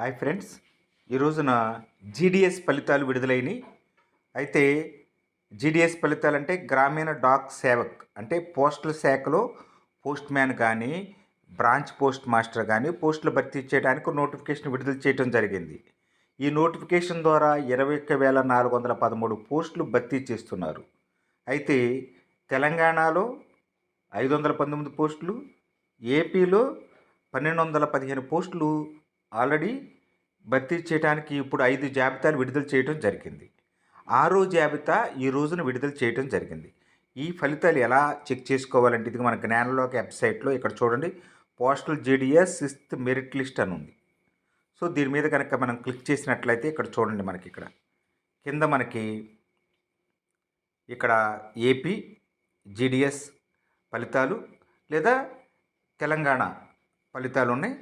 Hi friends. ఈ రోజున GDS ఫలితాలు విడుదలైనవి అయితే జీడిఎస్ ఫలితాలు అంటే గ్రామీణ డాక్ సేవక్ అంటే పోస్టల్ శాఖలో పోస్ట్ మ్యాన్ కానీ బ్రాంచ్ పోస్ట్ మాస్టర్ కానీ పోస్టులు భర్తీ చేయడానికి నోటిఫికేషన్ విడుదల చేయడం జరిగింది. ఈ నోటిఫికేషన్ ద్వారా ఇరవై ఒక్క వేల నాలుగు వందల పదమూడు పోస్టులు భర్తీ చేస్తున్నారు. అయితే తెలంగాణలో ఐదు వందల పంతొమ్మిది పోస్టులు ఏపీలో పన్నెండు వందల పదిహేను పోస్టులు ఆల్రెడీ భర్తీ చేయడానికి ఇప్పుడు ఐదు జాబితాలు విడుదల చేయడం జరిగింది. ఆరో జాబితా ఈ రోజున విడుదల చేయడం జరిగింది. ఈ ఫలితాలు ఎలా చెక్ చేసుకోవాలంటే ఇది మన జ్ఞానలోక వెబ్సైట్లో ఇక్కడ చూడండి. Postal GDS sixth merit list అని ఉంది. సో దీని మీద కనుక మనం క్లిక్ చేసినట్లయితే ఇక్కడ చూడండి మనకి ఇక్కడ. కింద మనకి ఇక్కడ ఏపీ జీడిఎస్ ఫలితాలు లేదా తెలంగాణ ఫలితాలు ఉన్నాయి.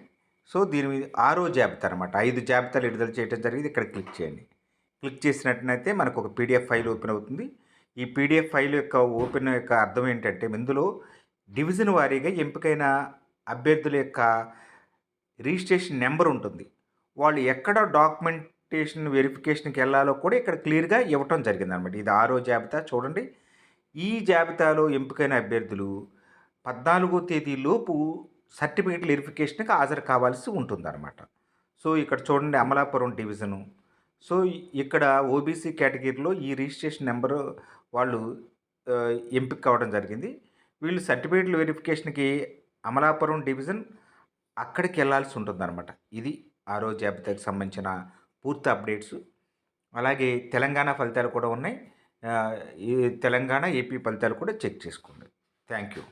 సో దీని మీద ఆరో జాబితా అనమాట ఐదు జాబితాలు విడుదల చేయడం జరిగింది. ఇక్కడ క్లిక్ చేయండి. క్లిక్ చేసినట్లయితే మనకు ఒక పీడిఎఫ్ ఫైల్ ఓపెన్ అవుతుంది. ఈ పీడిఎఫ్ ఫైల్ యొక్క ఓపెన్ యొక్క అర్థం ఏంటంటే ఇందులో డివిజన్ వారీగా ఎంపికైన అభ్యర్థుల యొక్క రిజిస్ట్రేషన్ నెంబర్ ఉంటుంది. వాళ్ళు ఎక్కడ డాక్యుమెంటేషన్ వెరిఫికేషన్కి వెళ్ళాలో కూడా ఇక్కడ క్లియర్గా ఇవ్వటం జరిగింది అనమాట ఇది ఆరో జాబితా చూడండి. ఈ జాబితాలో ఎంపికైన అభ్యర్థులు పద్నాలుగో తేదీలోపు సర్టిఫికేట్ వెరిఫికేషన్కి హాజరు కావాల్సి ఉంటుందన్నమాట. సో ఇక్కడ చూడండి అమలాపురం డివిజను. సో ఇక్కడ ఓబీసీ కేటగిరీలో ఈ రిజిస్ట్రేషన్ నెంబరు వాళ్ళు ఎంపిక కావడం జరిగింది. వీళ్ళు సర్టిఫికేట్ల వెరిఫికేషన్కి అమలాపురం డివిజన్ అక్కడికి వెళ్ళాల్సి ఉంటుందన్నమాట. ఇది ఆరో జాబితాకి సంబంధించిన పూర్తి అప్డేట్స్. అలాగే తెలంగాణ ఫలితాలు కూడా ఉన్నాయి. ఈ తెలంగాణ ఏపీ ఫలితాలు కూడా చెక్ చేసుకోండి. Thank you